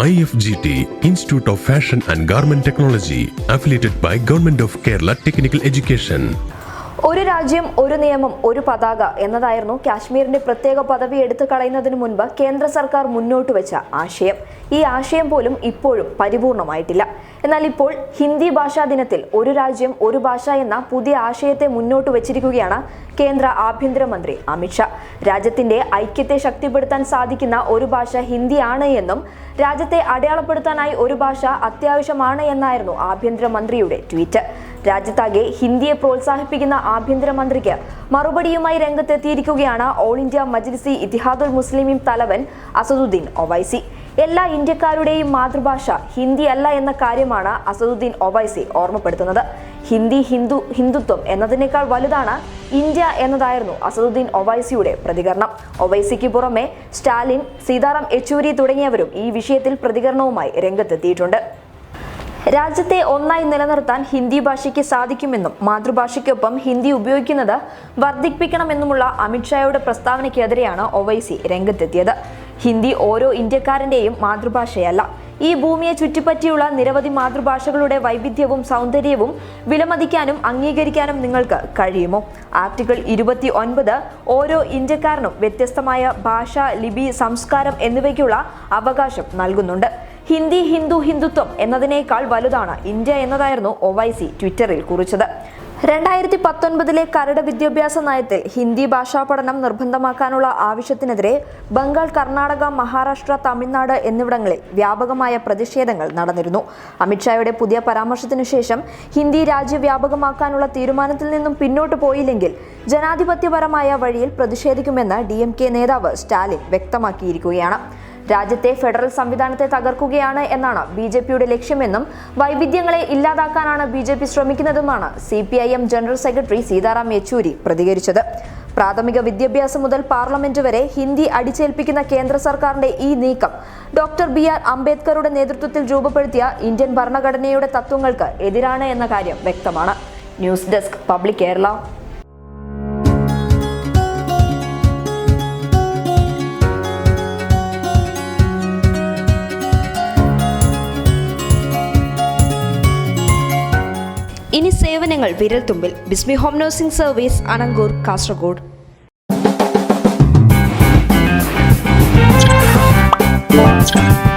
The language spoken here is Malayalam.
IFGT, Institute of Fashion and Garment Technology, affiliated by Government of Kerala Technical Education. ഒരു രാജ്യം ഒരു നിയമം ഒരു പതാക എന്നതായിരുന്നു കാശ്മീരിന്റെ പ്രത്യേക പദവി എടുത്തു കളയുന്നതിന് മുൻപ് കേന്ദ്ര സർക്കാർ മുന്നോട്ട് വെച്ച ആശയം. ഈ ആശയം പോലും ഇപ്പോഴും പരിപൂർണമായിട്ടില്ല. എന്നാൽ ഇപ്പോൾ ഹിന്ദി ഭാഷാ ദിനത്തിൽ ഒരു രാജ്യം ഒരു ഭാഷ എന്ന പുതിയ ആശയത്തെ മുന്നോട്ട് വെച്ചിരിക്കുകയാണ് കേന്ദ്ര ആഭ്യന്തരമന്ത്രി അമിത്ഷാ രാജ്യത്തിന്റെ ഐക്യത്തെ ശക്തിപ്പെടുത്താൻ സാധിക്കുന്ന ഒരു ഭാഷ ഹിന്ദിയാണ് എന്നും രാജ്യത്തെ അടയാളപ്പെടുത്താനായി ഒരു ഭാഷ അത്യാവശ്യമാണ് എന്നായിരുന്നു ആഭ്യന്തരമന്ത്രിയുടെ ട്വീറ്റ്. രാജ്യത്താകെ ഹിന്ദിയെ പ്രോത്സാഹിപ്പിക്കുന്ന ആഭ്യന്തരമന്ത്രിക്ക് മറുപടിയുമായി രംഗത്തെത്തിയിരിക്കുകയാണ് ഓൾ ഇന്ത്യ മജ്ലിസി ഇത്തിഹാദുൽ മുസ്ലിമീം തലവൻ അസദുദ്ദീൻ ഒവൈസി. എല്ലാ ഇന്ത്യക്കാരുടെയും മാതൃഭാഷ ഹിന്ദി അല്ല എന്ന കാര്യമാണ് അസദുദ്ദീൻ ഒവൈസി ഓർമ്മപ്പെടുത്തുന്നത്. ഹിന്ദി ഹിന്ദു ഹിന്ദുത്വം എന്നതിനേക്കാൾ വലുതാണ് ഇന്ത്യ എന്നതായിരുന്നു അസദുദ്ദീൻ ഒവൈസിയുടെ പ്രതികരണം. ഒവൈസിക്ക് പുറമെ സ്റ്റാലിൻ സീതാറാം യെച്ചൂരി തുടങ്ങിയവരും ഈ വിഷയത്തിൽ പ്രതികരണവുമായി രംഗത്തെത്തിയിട്ടുണ്ട്. രാജ്യത്തെ ഒന്നായി നിലനിർത്താൻ ഹിന്ദി ഭാഷയ്ക്ക് സാധിക്കുമെന്നും മാതൃഭാഷയ്ക്കൊപ്പം ഹിന്ദി ഉപയോഗിക്കുന്നത് വർദ്ധിപ്പിക്കണമെന്നുമുള്ള അമിത്ഷായുടെ പ്രസ്താവനയ്ക്കെതിരെയാണ് ഒവൈസി രംഗത്തെത്തിയത്. ഹിന്ദി ഓരോ ഇന്ത്യക്കാരന്റെയും മാതൃഭാഷയല്ല. ഈ ഭൂമിയെ ചുറ്റിപ്പറ്റിയുള്ള നിരവധി മാതൃഭാഷകളുടെ വൈവിധ്യവും സൗന്ദര്യവും വിലമതിക്കാനും അംഗീകരിക്കാനും നിങ്ങൾക്ക് കഴിയുമോ? ആർട്ടിക്കിൾ ഇരുപത്തി ഒൻപത് ഓരോ ഇന്ത്യക്കാരനും വ്യത്യസ്തമായ ഭാഷ ലിപി സംസ്കാരം എന്നിവയ്ക്കുള്ള അവകാശം നൽകുന്നുണ്ട്. ഹിന്ദി ഹിന്ദു ഹിന്ദുത്വം എന്നതിനേക്കാൾ വലുതാണ് ഇന്ത്യ എന്നതായിരുന്നു ഒവൈസി ട്വിറ്ററിൽ കുറിച്ചത്. രണ്ടായിരത്തി പത്തൊൻപതിലെ കരട് വിദ്യാഭ്യാസ നയത്തിൽ ഹിന്ദി ഭാഷാ പഠനം നിർബന്ധമാക്കാനുള്ള ആവശ്യത്തിനെതിരെ ബംഗാൾ കർണാടക മഹാരാഷ്ട്ര തമിഴ്നാട് എന്നിവിടങ്ങളിൽ വ്യാപകമായ പ്രതിഷേധങ്ങൾ നടന്നിരുന്നു. അമിത്ഷായുടെ പുതിയ പരാമർശത്തിനു ശേഷം ഹിന്ദി രാജ്യവ്യാപകമാക്കാനുള്ള തീരുമാനത്തിൽ നിന്നും പിന്നോട്ട് പോയില്ലെങ്കിൽ ജനാധിപത്യപരമായ വഴിയിൽ പ്രതിഷേധിക്കുമെന്ന് ഡി നേതാവ് സ്റ്റാലിൻ വ്യക്തമാക്കിയിരിക്കുകയാണ്. രാജ്യത്തെ ഫെഡറൽ സംവിധാനത്തെ തകർക്കുകയാണ് എന്നാണ് ബി ജെ പിയുടെ ലക്ഷ്യമെന്നും വൈവിധ്യങ്ങളെ ഇല്ലാതാക്കാനാണ് B J P ശ്രമിക്കുന്നതുമാണ് C P I M general secretary Sitaram Yechury പ്രതികരിച്ചത്. പ്രാഥമിക വിദ്യാഭ്യാസം മുതൽ പാർലമെന്റ് വരെ ഹിന്ദി അടിച്ചേൽപ്പിക്കുന്ന കേന്ദ്ര സർക്കാരിന്റെ ഈ നീക്കം ഡോക്ടർ ബി ആർ അംബേദ്കറുടെ നേതൃത്വത്തിൽ രൂപപ്പെടുത്തിയ ഇന്ത്യൻ ഭരണഘടനയുടെ തത്വങ്ങൾക്ക് എതിരാണ് എന്ന കാര്യം വ്യക്തമാണ്. News desk public Kerala. ഇനി സേവനങ്ങൾ വിരൽത്തുമ്പിൽ Bismi home nursing service Anangoor Kasaragod Thank you.